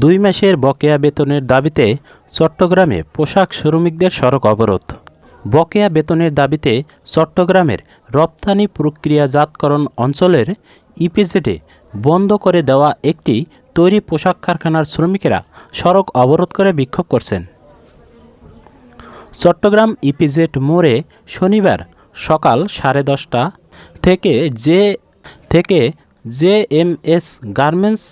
দুই মাসের বকেয়া বেতনের দাবিতে চট্টগ্রামে পোশাক শ্রমিকদের সড়ক অবরোধ। বকেয়া বেতনের দাবিতে চট্টগ্রামের রপ্তানি প্রক্রিয়াজাতকরণ অঞ্চলের ইপিজেডে বন্ধ করে দেওয়া একটি তৈরি পোশাক কারখানার শ্রমিকেরা সড়ক অবরোধ করে বিক্ষোভ করছেন। চট্টগ্রাম ইপিজেড মোড়ে শনিবার সকাল সাড়ে দশটা থেকে যে, থেকে জে এম এস গার্মেন্টস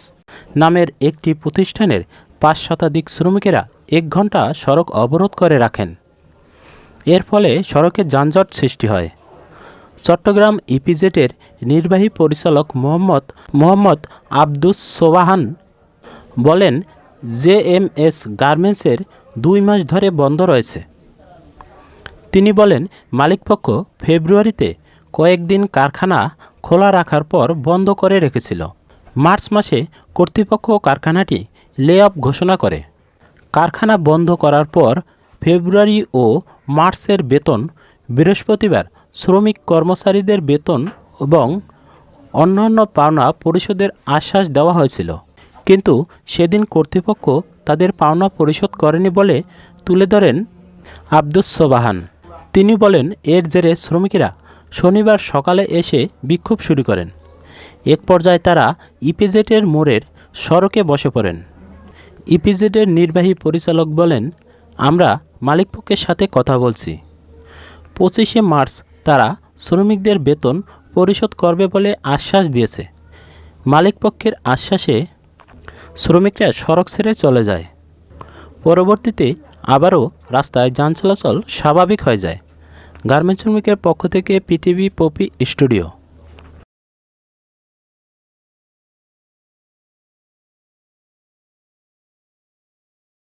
নামের একটি প্রতিষ্ঠানের পাঁচ শতাধিক শ্রমিকেরা এক ঘণ্টা সড়ক অবরোধ করে রাখেন। এর ফলে সড়কে যানজট সৃষ্টি হয়। চট্টগ্রাম ইপিজেটের নির্বাহী পরিচালক মোহাম্মদ মোহাম্মদ আব্দুস সোবাহান বলেন, জে এম এস গার্মেন্টসের দুই মাস ধরে বন্ধ রয়েছে। তিনি বলেন, মালিকপক্ষ ফেব্রুয়ারিতে কয়েকদিন কারখানা খোলা রাখার পর বন্ধ করে রেখেছিল। মার্চ মাসে কর্তৃপক্ষ কারখানাটি লে অফ ঘোষণা করে। কারখানা বন্ধ করার পর ফেব্রুয়ারি ও মার্চের বেতন, বৃহস্পতিবার শ্রমিক কর্মচারীদের বেতন এবং অন্যান্য পাওনা পরিশোধের আশ্বাস দেওয়া হয়েছিল। কিন্তু সেদিন কর্তৃপক্ষ তাদের পাওনা পরিশোধ করেনি বলে তুলে ধরেন আব্দুস সোবাহান। তিনি বলেন, এর জেরে শ্রমিকেরা শনিবার সকালে এসে বিক্ষোভ শুরু করেন। এক পর্যায়ে তারা ইপিজেটের মোড়ের সড়কে বসে পড়েন। ইপিজেটের নির্বাহী পরিচালক বলেন, আমরা মালিকপক্ষের সাথে কথা বলছি। পঁচিশে মার্চ তারা শ্রমিকদের বেতন পরিশোধ করবে বলে আশ্বাস দিয়েছে। মালিকপক্ষের আশ্বাসে শ্রমিকরা সড়ক ছেড়ে চলে যায়। পরবর্তীতে আবারও রাস্তায় যান চলাচল স্বাভাবিক হয়ে যায়। গার্মেন্টস শ্রমিকের পক্ষ থেকে পিটিভি পপি স্টুডিও